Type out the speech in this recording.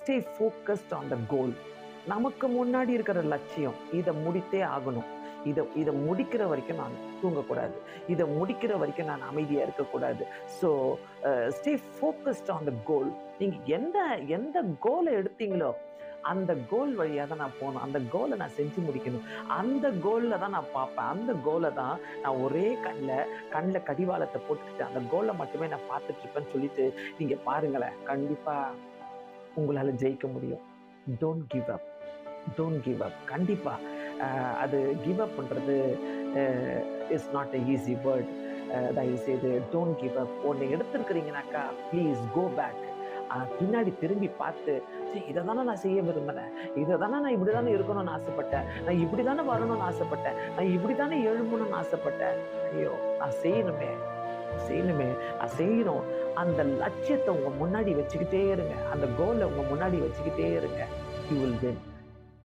Stay focused on the goal நமக்கு முன்னாடி இருக்கிற லட்சியம் இதை முடித்தே ஆகணும். இதை இதை முடிக்கிற வரைக்கும் நான் தூங்கக்கூடாது. இதை முடிக்கிற வரைக்கும் நான் அமைதியாக இருக்கக்கூடாது. So stay focused on the goal நீங்கள் எந்த எந்த கோலை எடுத்தீங்களோ அந்த கோல் வழியாக தான் நான் போகணும். அந்த கோலை நான் செஞ்சு முடிக்கணும். அந்த கோலில் தான் நான் பார்ப்பேன். அந்த கோலை தான் நான் ஒரே கண்ணில் கண்ணில் கடிவாளத்தை போட்டுக்கிட்டு அந்த கோலை மட்டுமே நான் பார்த்துட்ருப்பேன்னு சொல்லிட்டு நீங்கள் பாருங்களேன். கண்டிப்பாக உங்களால் ஜெயிக்க முடியும். Don't give up don't give up கண்டிப்பாக அது கிவ் அப் பண்ணுறது is not a easy word தயவு செய்து டோன்ட் கிவ் அப் ஒன்று எடுத்துருக்கிறீங்கனாக்கா ப்ளீஸ் கோ பேக் பின்னாடி திரும்பி பார்த்து சரி இதை தானே நான் செய்ய விரும்பினேன். இதை தானே நான் இப்படி தானே இருக்கணும்னு ஆசைப்பட்டேன். நான் இப்படி தானே வரணும்னு ஆசைப்பட்டேன். நான் இப்படி தானே எழும்பணும்னு ஆசைப்பட்டேன். ஐயோ நான் செய்யணுமே. செய்யணுமே அது செய்யணும் அந்த லட்சியத்தை உங்க முன்னாடி வச்சுக்கிட்டே இருங்க. அந்த கோலை உங்கள் முன்னாடி வச்சுக்கிட்டே இருங்க. You will win